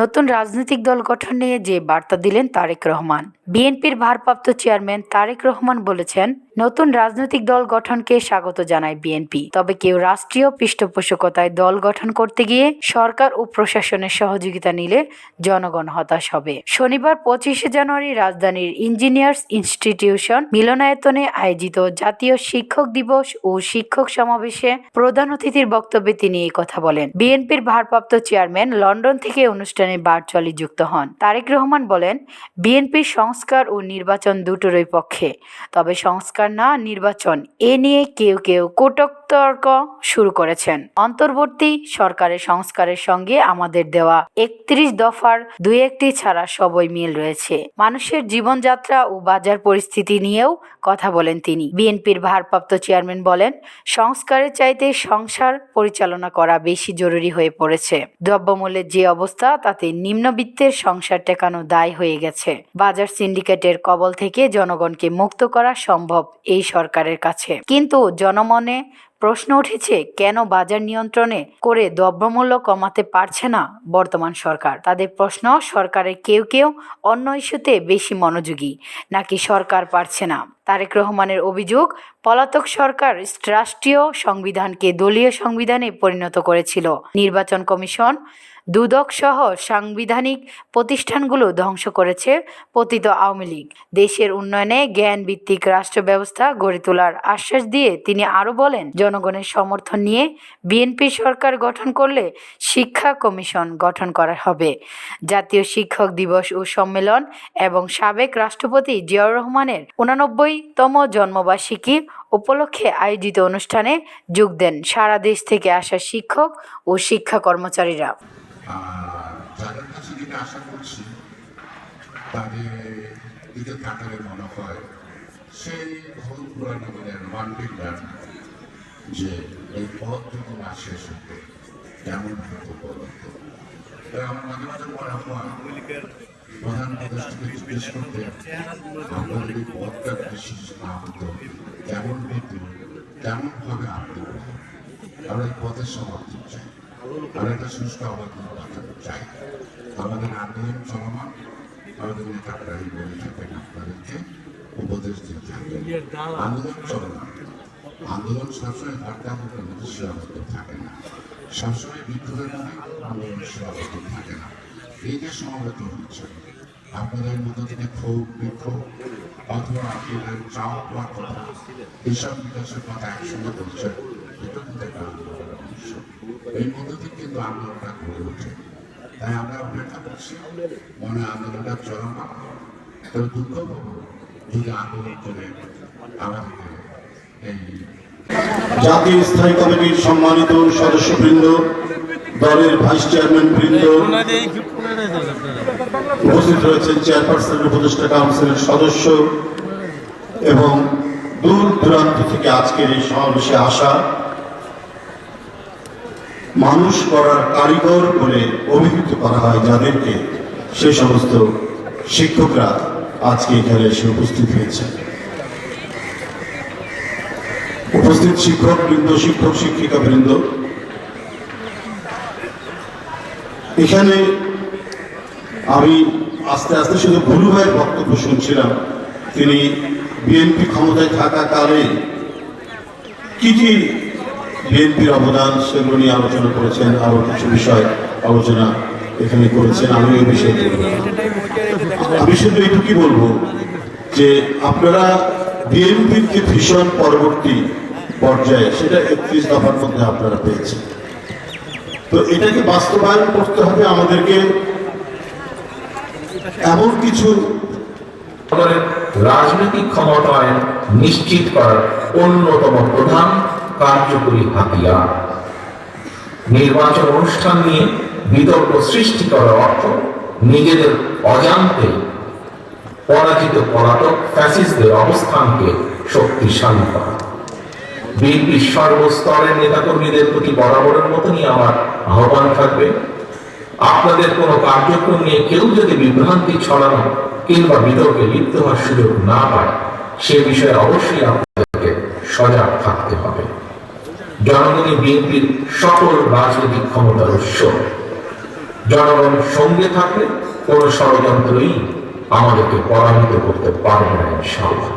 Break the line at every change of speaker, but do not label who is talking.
নতুন রাজনৈতিক দল গঠন নিয়ে যে বার্তা দিলেন তারেক রহমান। বিএনপির ভারপ্রাপ্ত চেয়ারম্যান তারেক রহমান বলেছেন, নতুন রাজনৈতিক দল গঠনকে স্বাগত জানায় বিএনপি। তবে কেউ রাষ্ট্রীয় পৃষ্ঠপোষকতায় দল গঠন করতে গিয়ে সরকার ও প্রশাসনের সহযোগিতা নিলে জনগণ হতাশ হবে। শনিবার পঁচিশে জানুয়ারি রাজধানীর ইঞ্জিনিয়ার্স ইনস্টিটিউশন মিলনায়তনে আয়োজিত জাতীয় শিক্ষক দিবস ও শিক্ষক সমাবেশে প্রধান অতিথির বক্তব্যে তিনি এই কথা বলেন। বিএনপির ভারপ্রাপ্ত চেয়ারম্যান লন্ডন থেকে অনুষ্ঠানে ভার্চুয়ালি যুক্ত হন। তারেক রহমান বলেন বিএনপি সংস্কার ও নির্বাচন দুটোরই পক্ষে। তবে সংস্কার না, নির্বাচন, এ নিয়ে কেউ কেউ কটুক্তর্ক শুরু করেছেন। অন্তর্বর্তী সরকারের সংস্কারের সঙ্গে আমাদের দেওয়া একত্রিশ দফার দুই একটি ছাড়া সবই মিল রয়েছে। মানুষের জীবনযাত্রা ও বাজার পরিস্থিতি নিয়েও কথা বলেন তিনি। বিএনপির ভারপ্রাপ্ত চেয়ারম্যান বলেন, সংস্কারের চাইতে সংসার পরিচালনা করা বেশি জরুরি হয়ে পড়েছে। দ্রব্যমূল্যের যে অবস্থা, তাতে নিম্নবিত্তের সংসার টেকানো দায় হয়ে গেছে। বাজার সিন্ডিকেটের কবল থেকে জনগণকে মুক্ত করা সম্ভব এই সরকারের কাছে। কিন্তু জনমনে প্রশ্ন উঠেছে, কেন বাজার নিয়ন্ত্রণে করে দ্রব্যমূল্য কমাতে পারছে না বর্তমান সরকার? তাদের প্রশ্ন, সরকারের কেউ কেউ অন্য ইস্যুতে বেশি মনোযোগী, নাকি সরকার পারছে না? তারেক রহমানের অভিযোগ, পলাতক সরকার রাষ্ট্রীয় সংবিধানকে দলীয় সংবিধানে পরিণত করেছিল। নির্বাচন কমিশন দুদক সহ সাংবিধানিক প্রতিষ্ঠানগুলো ধ্বংস করেছে পতিত আওয়ামী লীগ। দেশের উন্নয়নে জ্ঞান ভিত্তিক রাষ্ট্র ব্যবস্থা গড়ে তোলার আশ্বাস দিয়ে তিনি আরও বলেন, জনগণের সমর্থন নিয়ে বিএনপি সরকার গঠন করলে শিক্ষা কমিশন গঠন করা হবে। জাতীয় শিক্ষক দিবস ও সম্মেলন এবং সাবেক রাষ্ট্রপতি জিয়াউর রহমানের উনানব্বইতম জন্মবার্ষিকী উপলক্ষে আয়োজিত অনুষ্ঠানে যোগ দেন সারা দেশ থেকে আসা শিক্ষক ও শিক্ষা কর্মচারীরা।
আর যাদের কাছে যেটা আশা করছি, তাদের দিকে তাকালে মনে হয় সেই ভুল পুরানো দিনের ওয়ান্ডিলার যে এই পথ যদি না শেষ হতো কেমন হতো মাঝে মাঝে মনে হয় আমরা কেমন আমরা এই পথের সমর্থন চাই। আমরা একটা সুস্থ রাখতে চাই। আমাদের আন্দোলন চলমান, আমাদের নেতারা বলে থাকেন আপনাদেরকে, উপদেশ থাকেন। আন্দোলন চলমান। আন্দোলন সবসময় হরতালের মধ্যে সীমাবদ্ধ থাকে না। সবসময় বিক্ষোভের মধ্যে আন্দোলন সীমাবদ্ধ থাকে না। এই যে সমাবেত হচ্ছে। আপনাদের মধ্য থেকে ক্ষোভ বিক্ষোভ অথবা চাওয়া পাওয়ার কথা এইসব বিকাশের কথা একসঙ্গে বলছে, এটা কিন্তু একটা এই মধ্য কিন্তু আন্দোলনটা গড়ে ওঠে তাই আমরা অপেক্ষা করছি, মনে আন্দোলনটা চলমান তবে দুঃখ পাবো যদি আন্দোলন করে এই
জাতীয় স্থায়ী কমিটির সম্মানিত সদস্যবৃন্দ দলের ভাইস চেয়ারম্যান বৃন্দ উপস্থিত রয়েছেন চেয়ারপারসনের উপদেষ্টা কাউন্সিলের সদস্য এবং দূর দূরান্ত থেকে আজকের এই সমাবেশে আসা মানুষ করার কারিগর বলে অভিহিত করা হয় যাদেরকে সে সমস্ত শিক্ষকরা আজকে এখানে এসে উপস্থিত হয়েছে উপস্থিত শিক্ষক বৃন্দ শিক্ষক শিক্ষিকা বৃন্দ এখানে আমি আস্তে আস্তে শুধু ভুলু ভাইয়ের বক্তব্য শুনছিলাম তিনি বিএনপি ক্ষমতায় থাকাকালে কি কি বিএনপির অবদান সেগুলো নিয়ে আলোচনা করেছেন, আরও কিছু বিষয় আলোচনা এখানে করেছেন, আমি এই বিষয়ে। আমি শুধু এটুকুই বলব যে আপনারা বিএনপির যে ভীষণ পরবর্তী পর্যায়ে, সেটা একত্রিশ দফার মধ্যে আপনারা পেয়েছেন তো এটাকে বাস্তবায়ন করতে হবে আমাদেরকে। এমন কিছু
রাজনৈতিক ক্ষমতায়ন নিশ্চিত করার অন্যতম প্রধান কার্যকরী হাতিয়ার। নির্বাচন অনুষ্ঠান নিয়ে বিতর্ক সৃষ্টি করার অর্থ নিজেদের অজান্তে পরাজিত পলাতক ফ্যাসিস্টদের অবস্থানকে শক্তিশালী করা। বিএনপির সর্বস্তরের নেতাকর্মীদের প্রতি বরাবরের মতনই আমার আহ্বান থাকবে। আপনাদের কোনো কার্যক্রম নিয়ে কেউ যদি বিভ্রান্তি ছড়ানো কিংবা বিতর্কে লিপ্ত হওয়ার সুযোগ না পায়, সে বিষয়ে অবশ্যই আপনাদেরকে সজাগ থাকতে হবে। জনগণই বিএনপির সকল রাজনৈতিক ক্ষমতার উৎস। জনগণ সঙ্গে থাকলে কোন ষড়যন্ত্রই আমাদেরকে পরাজিত করতে পারবে না, ইনশাআল্লাহ।